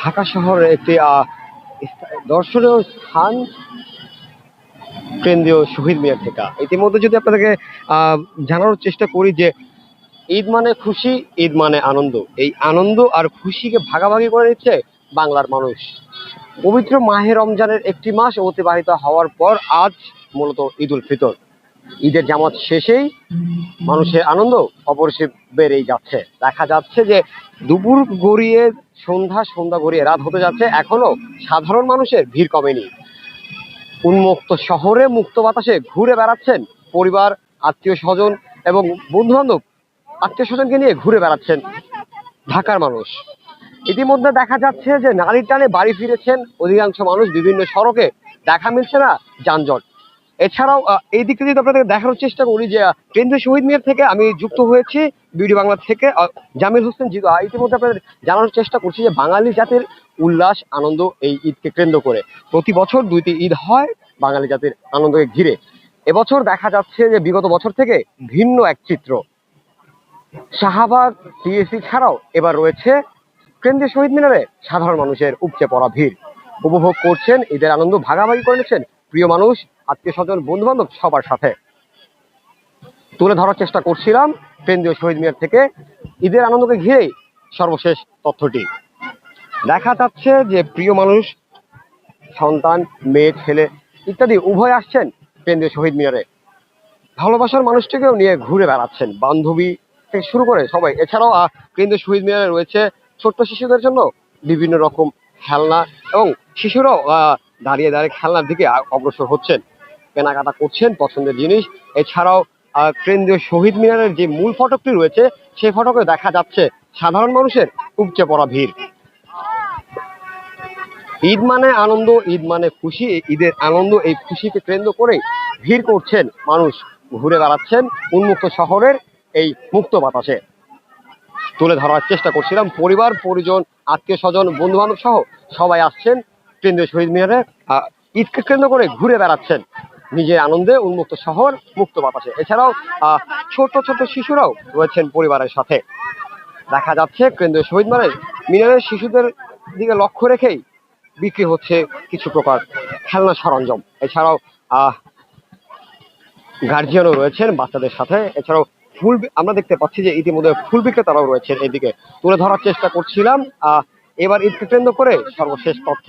ঢাকা শহরের একটি দর্শনীয় স্থান, কেন্দ্রীয় শহীদ মিনার থেকে। ইতিমধ্যে যদি আপনাদেরকে জানানোর চেষ্টা করি যে, ঈদ মানে খুশি, ঈদ মানে আনন্দ। এই আনন্দ আর খুশিকে ভাগাভাগি করে নিচ্ছে বাংলার মানুষ। পবিত্র মাহে রমজানের একটি মাস অতিবাহিত হওয়ার পর আজ মূলত ঈদ উল ফিতর। ঈদের জামাত শেষেই মানুষের আনন্দ অপরিসীম বেড়েই যাচ্ছে। দেখা যাচ্ছে যে দুপুর গড়িয়ে সন্ধ্যা সন্ধ্যা গড়িয়ে রাত হতে যাচ্ছে, এখনও সাধারণ মানুষের ভিড় কমেনি। উন্মুক্ত শহরে মুক্ত বাতাসে ঘুরে বেড়াচ্ছেন পরিবার, আত্মীয় স্বজন এবং বন্ধু বান্ধব আত্মীয় স্বজনকে নিয়ে ঘুরে বেড়াচ্ছেন ঢাকার মানুষ। ইতিমধ্যে দেখা যাচ্ছে যে নারীর টানে বাড়ি ফিরেছেন অধিকাংশ মানুষ। বিভিন্ন সড়কে দেখা মিলছে না যানজট। এছাড়াও এই দিক থেকে যদি আপনাদের দেখানোর চেষ্টা করি যে কেন্দ্রীয় শহীদ মিনার থেকে আমি যুক্ত হয়েছি বিডি বাংলা থেকে জামিল হোসেন আহ, ইতিমধ্যে আপনাদের জানানোর চেষ্টা করছি যে বাঙালি জাতির উল্লাস আনন্দ এই ঈদকে কেন্দ্র করে। প্রতি বছর দুইটি ঈদ হয় বাঙালি জাতির আনন্দকে ঘিরে। এবছর দেখা যাচ্ছে যে বিগত বছর থেকে ভিন্ন এক চিত্র। শাহবাগ টিএসসি ছাড়াও এবার রয়েছে কেন্দ্রীয় শহীদ মিনারে সাধারণ মানুষের উপচে পড়া ভিড়। উপভোগ করছেন ঈদের আনন্দ ভাগাভাগি করে নিচ্ছেন প্রিয় মানুষ আত্মীয় স্বজন বন্ধু বান্ধব সবার সাথে। তুলে ধরার চেষ্টা করছিলাম কেন্দ্রীয় শহীদ মিনার থেকে। ঈদের আনন্দকে ঘিরেই সর্বশেষ তথ্যটি। দেখা যাচ্ছে যে প্রিয় মানুষ, সন্তান, মেয়ে, ছেলে ইত্যাদি উভয় আসছেন কেন্দ্রীয় শহীদ মিনারে। ভালোবাসার মানুষটিকেও নিয়ে ঘুরে বেড়াচ্ছেন বান্ধবী থেকে শুরু করে সবাই। এছাড়াও কেন্দ্রীয় শহীদ মিনারে রয়েছে ছোট্ট শিশুদের জন্য বিভিন্ন রকম খেলনা এবং শিশুরাও দাঁড়িয়ে দাঁড়িয়ে খেলনার দিকে অগ্রসর হচ্ছেন। কেনাকাটা করছেন, পছন্দের জিনিস। এছাড়াও কেন্দ্রীয় শহীদ মিনারের যে মূল ফটকটি রয়েছে, সেই ফটকে দেখা যাচ্ছে সাধারণ মানুষের উপচে পড়া ভিড়। ঈদ মানে আনন্দ, ঈদ মানে খুশি। ঈদের আনন্দ, এই খুশিকে কেন্দ্র করে ভিড় করছেন মানুষ। ঘুরে বেড়াচ্ছেন উন্মুক্ত শহরের এই মুক্ত বাতাসে। তুলে ধরার চেষ্টা করছিলাম পরিবার, পরিজন আত্মীয় স্বজন বন্ধু বান্ধব সহ সবাই আসছেন। কেন্দ্রীয় শহীদ মিনারে ঈদকে কেন্দ্র করে ঘুরে বেড়াচ্ছেন নিজের আনন্দে উন্মুক্ত শহর, মুক্ত বাতাসে। এছাড়াও ছোট ছোট শিশুরাও রয়েছেন পরিবারের সাথে। দেখা যাচ্ছে কেন্দ্রীয় শহীদ মিনারে, মিনারের শিশুদের দিকে লক্ষ্য রেখেই বিক্রি হচ্ছে কিছু প্রকার খেলনা সরঞ্জাম। এছাড়াও গার্জিয়ানও রয়েছেন বাচ্চাদের সাথে। এছাড়াও, ফুল আমরা দেখতে পাচ্ছি যে ইতিমধ্যে ফুল বিক্রেতারাও রয়েছেন এদিকে। তুলে ধরার চেষ্টা করছিলাম। এবার ঈদকে কেন্দ্র করে সর্বশেষ তথ্য।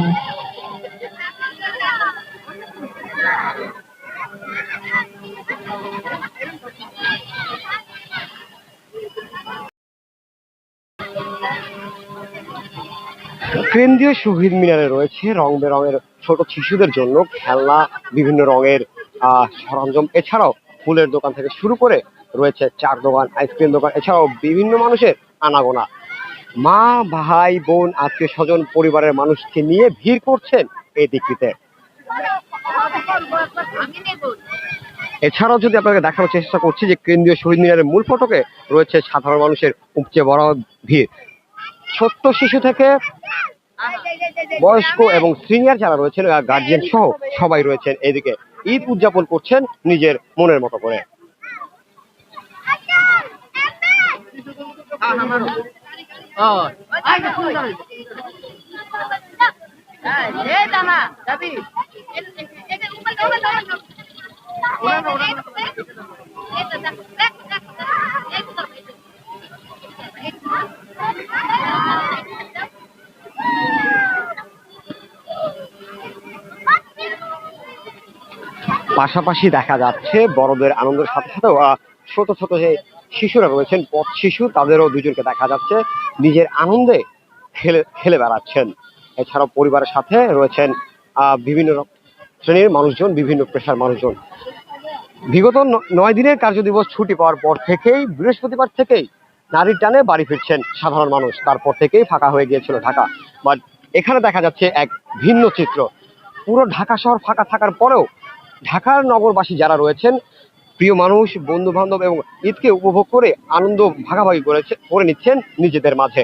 কেন্দ্রীয় শহীদ মিনারে রয়েছে রং বেরঙের ছোট শিশুদের জন্য খেলনা, বিভিন্ন রঙের সরঞ্জাম। এছাড়াও ফুলের দোকান থেকে শুরু করে রয়েছে চার দোকান, আইসক্রিম দোকান, এছাড়াও বিভিন্ন মানুষের আনাগোনা। মা, ভাই, বোন, আত্মীয় স্বজন, পরিবারের মানুষকে নিয়ে ভিড় করছেন এই দিকটিতে। এছাড়াও যদি আপনাকে দেখানোর চেষ্টা করছি যে কেন্দ্রীয় শহীদ মিনারের মূল ফটকে রয়েছে সাধারণ মানুষের উপচে বড় ভিড়। ছোট্ট শিশু থেকে বয়স্ক এবং সিনিয়র যারা রয়েছেন গার্জিয়ান সহ সবাই রয়েছেন এদিকে ঈদ উদযাপন করছেন নিজের মনের মতো করে পাশাপাশি দেখা যাচ্ছে বড়দের আনন্দের সাথে আহ, ছোট ছোট যে শিশুরা রয়েছেন পথ শিশু তাদেরও দুজনকে দেখা যাচ্ছে নিজের আনন্দে খেলে খেলে বেড়াচ্ছেন। এছাড়াও পরিবারের সাথে রয়েছেন বিভিন্ন শ্রেণির মানুষজন বিভিন্ন পেশার মানুষজন। বিগত নয় দিনের কার্যদিবস ছুটি পাওয়ার পর থেকেই বৃহস্পতিবার থেকেই নারীর টানে বাড়ি ফিরছেন সাধারণ মানুষ। তারপর থেকেই ফাঁকা হয়ে গিয়েছিল ঢাকা। বাট এখানে দেখা যাচ্ছে এক ভিন্ন চিত্র। পুরো ঢাকা শহর ফাঁকা থাকার পরেও ঢাকার নগরবাসী যারা রয়েছেন, প্রিয় মানুষ বন্ধু বান্ধব এবং ঈদকে উপভোগ করে আনন্দ ভাগাভাগি করেছে, করে নিচ্ছেন নিজেদের মাঝে।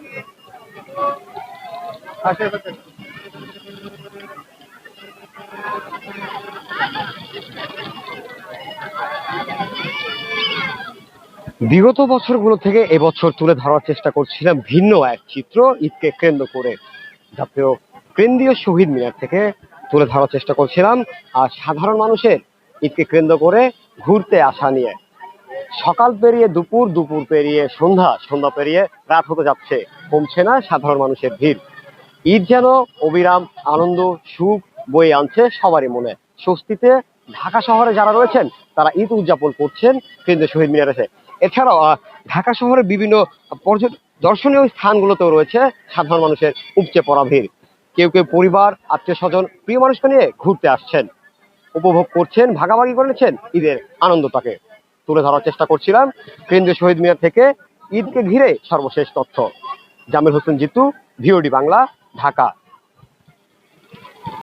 বিগত বছরগুলো থেকে এবছর তুলে ধরার চেষ্টা করছিলাম ভিন্ন এক চিত্র ঈদকে কেন্দ্র করে। জাতীয় কেন্দ্রীয় শহীদ মিনার থেকে তুলে ধরার চেষ্টা করছিলাম। আর সাধারণ মানুষের ঈদকে কেন্দ্র করে ঘুরতে আসা নিয়ে। সকাল পেরিয়ে দুপুর দুপুর পেরিয়ে সন্ধ্যা সন্ধ্যা পেরিয়ে রাত হতে যাচ্ছে। কমছে না সাধারণ মানুষের ভিড়। ঈদ যেন, অবিরাম আনন্দ, সুখ বয়ে আনছে সবারই মনে। স্বস্তিতে ঢাকা শহরে যারা রয়েছেন, তারা ঈদ উদযাপন করছেন কেন্দ্রীয় শহীদ মিনার এসে। এছাড়াও ঢাকা শহরে বিভিন্ন পর্যটন দর্শনীয় স্থানগুলোতেও রয়েছে সাধারণ মানুষের উপচে পড়া ভিড়। কেউ কেউ পরিবার আত্মীয় স্বজন প্রিয় মানুষকে নিয়ে ঘুরতে আসছেন। উপভোগ করছেন, ভাগাভাগি করে নিচ্ছেন ঈদের আনন্দটাকে। তুলে ধরার চেষ্টা করছিলাম কেন্দ্রীয় শহীদ মিনার থেকে ঈদকে ঘিরে সর্বশেষ তথ্য। জামিল হোসেন জিতু, ভিওডি বাংলা। ঢাকা